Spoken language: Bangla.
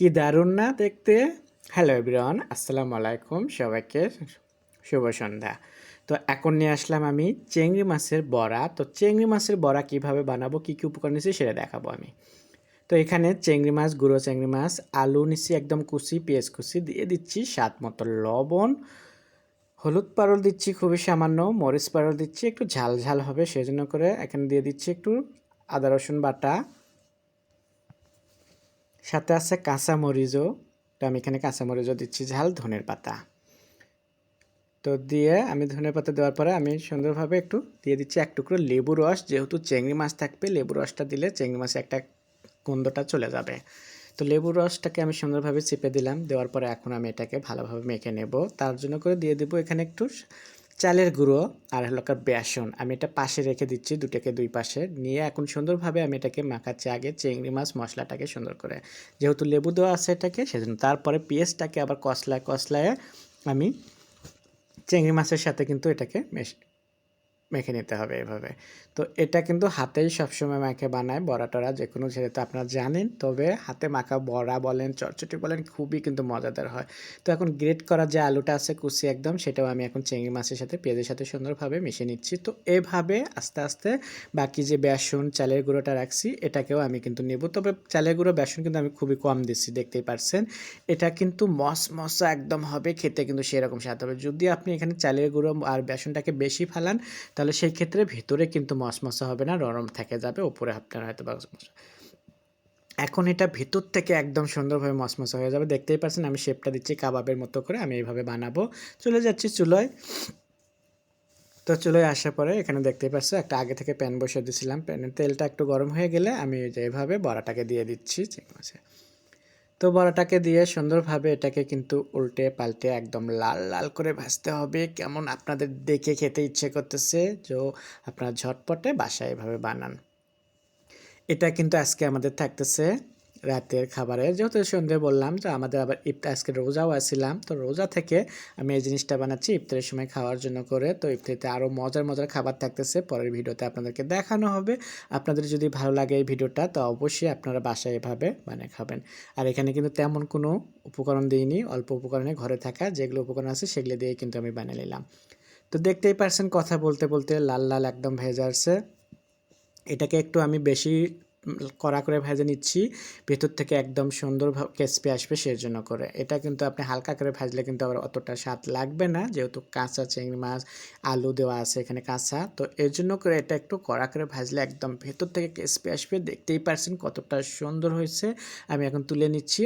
কি দারুণ না দেখতে? হ্যালো এভরিওয়ান আসসালামু আলাইকুম সবাইকে। শুভ সন্ধ্যা। তো এখন নিয়ে আসলাম আমি চেংড়ি মাছের বড়া। তো চেংড়ি মাছের বড়া কীভাবে বানাবো, কী কী উপকরণ নিচ্ছি সেটা দেখাবো আমি। তো এখানে চেংড়ি মাছ, গুঁড়ো চেংড়ি মাছ, আলু নিচ্ছি একদম কুচি, পেঁয়াজ কুচি দিয়ে দিচ্ছি স্বাদ মতো লবণ। হলুদ পারল দিচ্ছি খুবই সামান্য, মরিচ পারল দিচ্ছি, একটু ঝাল ঝাল হবে সেজন্য করে এখানে দিয়ে দিচ্ছি একটু আদা রসুন বাটা। সাথে আছে কাঁচা মরিচও তো আমি এখানে কাঁচা মরিচও দিচ্ছি, ঝাল, ধনের পাতা। তো দিয়ে আমি ধনের পাতা দেওয়ার পরে আমি সুন্দরভাবে একটু দিয়ে দিচ্ছি এক টুকরো লেবু রস। যেহেতু চেংড়ি মাছ থাকবে, লেবু রসটা দিলে চেংড়ি মাছে একটা গন্ধটা চলে যাবে। তো লেবুর রসটাকে আমি সুন্দরভাবে চেপে দিলাম। দেওয়ার পরে এখন আমি এটাকে ভালোভাবে মেখে নেব। তার জন্য করে দিয়ে দেবো এখানে একটু চালের গুঁড়ো আর হলো বেসন আমি এটা পাশে রেখে দিচ্ছি দুটাকে দুই পাশে। নিয়ে এখন সুন্দরভাবে আমি এটাকে মাখাচ্ছি আগে চিংড়ি মাছ মশলাটাকে সুন্দর করে। যেহেতু লেবু দেওয়া আছে এটাকে, সেজন্য তারপরে পেঁয়াজটাকে আবার কষলায় কষলায় আমি চিংড়ি মাছের সাথে কিন্তু এটাকে মেখে নিতে হবে এভাবে। তো এটা কিন্তু হাতেই সবসময় মাখে বানায় বড়া টড়া যে কোনো ছেলে। তো আপনারা জানেন, তবে হাতে মাখা বড়া বলেন, চটচটি বলেন, খুবই কিন্তু মজাদার হয়। তো এখন গ্রেট করা যে আলুটা আছে, কুচি একদম, সেটাও আমি এখন চিংড়ি মাছের সাথে, পেঁয়াজের সাথে সুন্দরভাবে মিশিয়ে নিচ্ছি। তো এভাবে আস্তে আস্তে বাকি যে বেসন, চালের গুঁড়োটা রাখছি, এটাকেও আমি কিন্তু নেব। তবে চালের গুঁড়ো, বেসন কিন্তু আমি খুবই কম দিচ্ছি, দেখতেই পারছেন। এটা কিন্তু মস মশা একদম হবে, খেতে কিন্তু সেরকম স্বাদ হবে। যদি আপনি এখানে চালের গুঁড়ো আর বেসনটাকে বেশি ফালান তাহলে সেই ক্ষেত্রে ভিতরে কিন্তু মশমশা হবে না, নরম থেকে যাবে উপরে আপনার হয়তো বা এখন এটা ভিতর থেকে একদম সুন্দরভাবে মশমশা হয়ে যাবে, দেখতেই পাচ্ছেন আমি শেপটা দিচ্ছি কাবাবের মতো করে, আমি এইভাবে বানাবো। চলে যাচ্ছি চুলোয়। তো চুলোয় আসার পরে এখানে দেখতেই পাচ্ছ একটা আগে থেকে প্যান বসিয়ে দিয়েছিলাম প্যানের তেলটা একটু গরম হয়ে গেলে আমি এইভাবে বড়াটাকে দিয়ে দিচ্ছি চিংড়ি মাছে তো বড়াটাকে দিয়ে সুন্দরভাবে এটাকে কিন্তু উল্টে পাল্টে একদম লাল লাল করে ভাজতে হবে। কেমন আপনাদের দেখে খেতে ইচ্ছে করতেছে যে আপনারা ঝটপটে বাসায় এভাবে বানান। এটা কিন্তু আজকে আমাদের থাকতেছে। রাতের খাবারে যেহেতু সন্ধে বললাম যে আমাদের আবার ইফতার আজকে রোজাও আসছিলাম। তো রোজা থেকে আমি এই জিনিসটা বানাচ্ছি ইফতারের সময় খাওয়ার জন্য করে। তো ইফতারিতে আরও মজার মজার খাবার থাকতেছে। পরের ভিডিওতে আপনাদেরকে দেখানো হবে। আপনাদের যদি ভালো লাগে এই ভিডিওটা, তো অবশ্যই আপনারা বাসায় এভাবে বানিয়ে খাবেন। আর এখানে কিন্তু তেমন কোনো উপকরণ দিইনি। অল্প উপকরণে ঘরে থাকা যেগুলো উপকরণ আছে, সেগুলো দিয়ে কিন্তু আমি বানিয়ে নিলাম। তো দেখতেই পারছেন, কথা বলতে বলতে লাল লাল একদম ভেজে আসছে। এটাকে একটু আমি বেশি কড়া করে ভেজে নিচ্ছি। ভেতর থেকে একদম সুন্দর ক্রেসপি আসবে সেই জন্য করে। এটা কিন্তু আপনি হালকা করে ভাজলে কিন্তু আবার অতটা স্বাদ লাগবে না। যেহেতু কাঁচা চিংড়ি মাছ, আলু দেওয়া আছে এখানে কাঁচা। তো এর জন্য করে এটা একটু কড়া করে ভাজলে একদম ভেতর থেকে ক্রেসপি আসবে। দেখতেই পারছেন কতটা সুন্দর হয়েছে। আমি এখন তুলে নিচ্ছি।